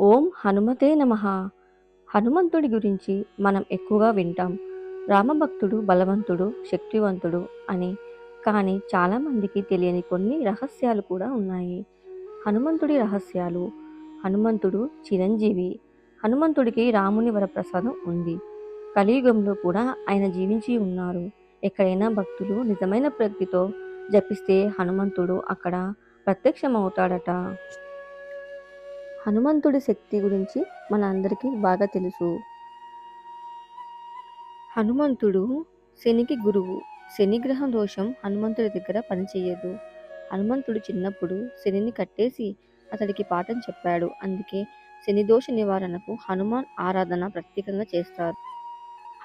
ఓం హనుమతే నమ. హనుమంతుడి గురించి మనం ఎక్కువగా వింటాం. రామభక్తుడు బలవంతుడు శక్తివంతుడు అని. కానీ చాలామందికి తెలియని కొన్ని రహస్యాలు కూడా ఉన్నాయి. హనుమంతుడి రహస్యాలు. హనుమంతుడు చిరంజీవి. హనుమంతుడికి రాముని వరప్రసాదం ఉంది. కలియుగంలో కూడా ఆయన జీవించి ఉన్నారు. ఎక్కడైనా భక్తులు నిజమైన ప్రకృతితో జపిస్తే హనుమంతుడు అక్కడ ప్రత్యక్షమవుతాడట. హనుమంతుడి శక్తి గురించి మన అందరికీ బాగా తెలుసు. హనుమంతుడు శనికి గురువు. శని గ్రహం దోషం హనుమంతుడి దగ్గర పనిచేయదు. హనుమంతుడు చిన్నప్పుడు శనిని కట్టేసి అతడికి పాఠం చెప్పాడు. అందుకే శని దోష నివారణకు హనుమాన్ ఆరాధన ప్రత్యేకంగా చేస్తారు.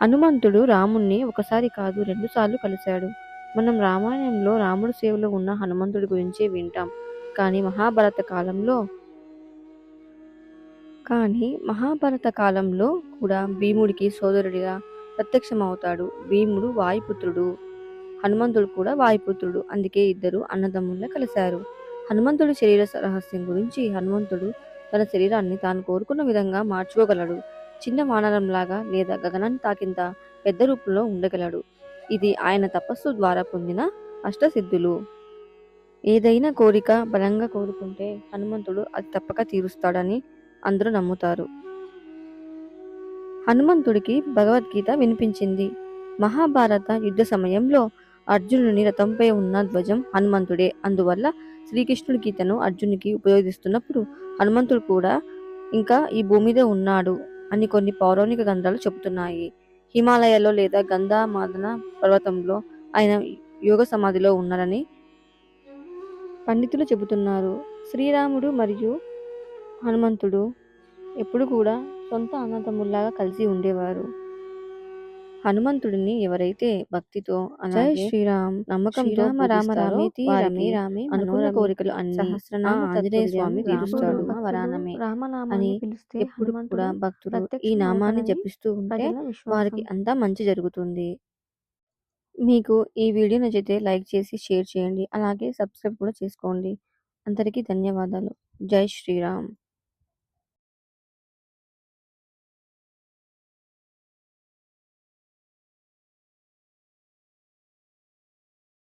హనుమంతుడు రాముణ్ణి ఒకసారి కాదు రెండుసార్లు కలిశాడు. మనం రామాయణంలో రాముడు సేవలో ఉన్న హనుమంతుడి గురించే వింటాం. కానీ మహాభారత కాలంలో కానీ మహాభారత కాలంలో కూడా భీముడికి సోదరుడిగా ప్రత్యక్షమవుతాడు. భీముడు వాయుపుత్రుడు. హనుమంతుడు కూడా వాయుపుత్రుడు. అందుకే ఇద్దరు అన్నదమ్ముల్లా కలిశారు. హనుమంతుడి శరీర రహస్యం గురించి హనుమంతుడు తన శరీరాన్ని తాను కోరుకున్న విధంగా మార్చుకోగలడు. చిన్న వానరంలాగా లేదా గగనాన్ని తాకింత పెద్ద రూపంలో ఉండగలడు. ఇది ఆయన తపస్సు ద్వారా పొందిన అష్టసిద్ధులు. ఏదైనా కోరిక బలంగా కోరుకుంటే హనుమంతుడు అది తప్పక తీరుస్తాడని అందరూ నమ్ముతారు. హనుమంతుడికి భగవద్గీత వినిపించింది. మహాభారత యుద్ధ సమయంలో అర్జునుని రథంపై ఉన్న ధ్వజం హనుమంతుడే. అందువల్ల శ్రీకృష్ణుడి గీతను అర్జునికి ఉపయోగిస్తున్నప్పుడు హనుమంతుడు కూడా ఇంకా ఈ భూమి మీద ఉన్నాడు అని కొన్ని పౌరాణిక గ్రంథాలు చెబుతున్నాయి. హిమాలయాల్లో లేదా గంధామాదన పర్వతంలో ఆయన యోగ సమాధిలో ఉన్నారని పండితులు చెబుతున్నారు. శ్రీరాముడు మరియు హనుమంతుడు ఎప్పుడు కూడా సొంత అన్నదమ్ముల్లాగా కలిసి ఉండేవారు. హనుమంతుడిని ఎవరైతే భక్తితో అలాగే శ్రీరామ్ నమ్మకంతో శ్రీరామ రామ రామేతి రమే రమే రామే అనుకున్న కోరికలు అన్ని ఆంజనేయ స్వామి తీరుస్తాడు. భక్తుడు వరానమే అని పిలిస్తే ఎప్పుడు కూడా భక్తులు ఈ నామాన్ని జపిస్తూ ఉంటే. వారికి అంతా మంచి జరుగుతుంది. మీకు ఈ వీడియో నచ్చితే లైక్ చేసి షేర్ చేయండి. అలాగే సబ్స్క్రైబ్ కూడా చేసుకోండి. అందరికీ ధన్యవాదాలు. జై శ్రీరామ్.